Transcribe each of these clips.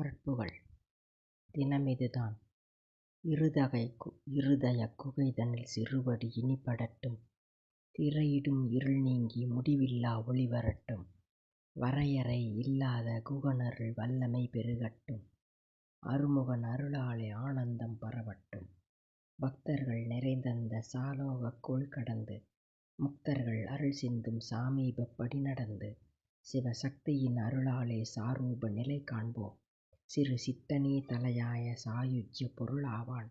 பரப்புகள். தினமிதுதான் இருதய குகைதனில் சிறுபடி இனிபடட்டும். திரையிடும் இருள் நீங்கி முடிவில்லா ஒளி வரட்டும். வரையறை இல்லாத குகனருள் வல்லமை பெருகட்டும். அருமுகன் அருளாலே ஆனந்தம் பரவட்டும். பக்தர்கள் நிறைந்தந்த சாலோகக் கோல் கடந்து முக்தர்கள் அருள் சிந்தும் சாமீபப்படி நடந்து சிவசக்தியின் அருளாலே சாரூப நிலை காண்போம். சிறு சித்தனே தலையாய சாயுஜ்ய பொருளாவான்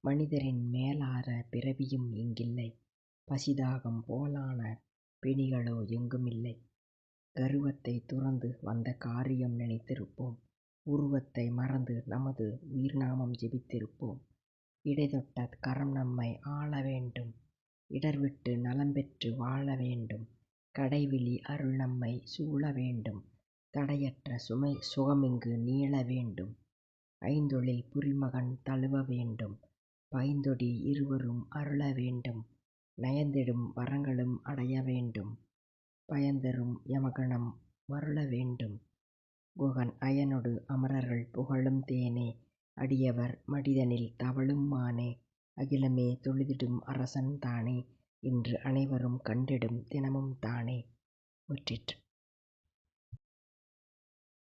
மனிதரின் மேலாற பிறவியும் இங்கில்லை. பசிதாகம் போலான பிணிகளோ எங்குமில்லை. கருவத்தைத் துறந்து வந்த காரியம் நினைத்திருப்போம். உருவத்தை மறந்து நமது உயிர்நாமம் ஜெபித்திருப்போம். இடைதொட்ட கரம் நம்மை ஆள வேண்டும். இடர்விட்டு நலம்பெற்று வாழவேண்டும் கடைவிழி அருள் நம்மை சூழ வேண்டும். தடையற்ற சுமை சுகமிங்கு நீளவேண்டும் ஐந்தொழில் புரிமகன் தழுவ வேண்டும். பைந்தொடி இருவரும் அருள வேண்டும். நயந்திடும் வரங்களும் அடைய வேண்டும். பயன்தரும் யமகணம் மருளவேண்டும் குகன் அயனொடு அமரர்கள் புகழும் தேனே. அடியவர் மடிதனில் தவழும் மானே. அகிலமே தொழுதிடும் அரசன் தானே. இன்று அனைவரும் கண்டிடும் தினமும் தானே. முற்றிற்று.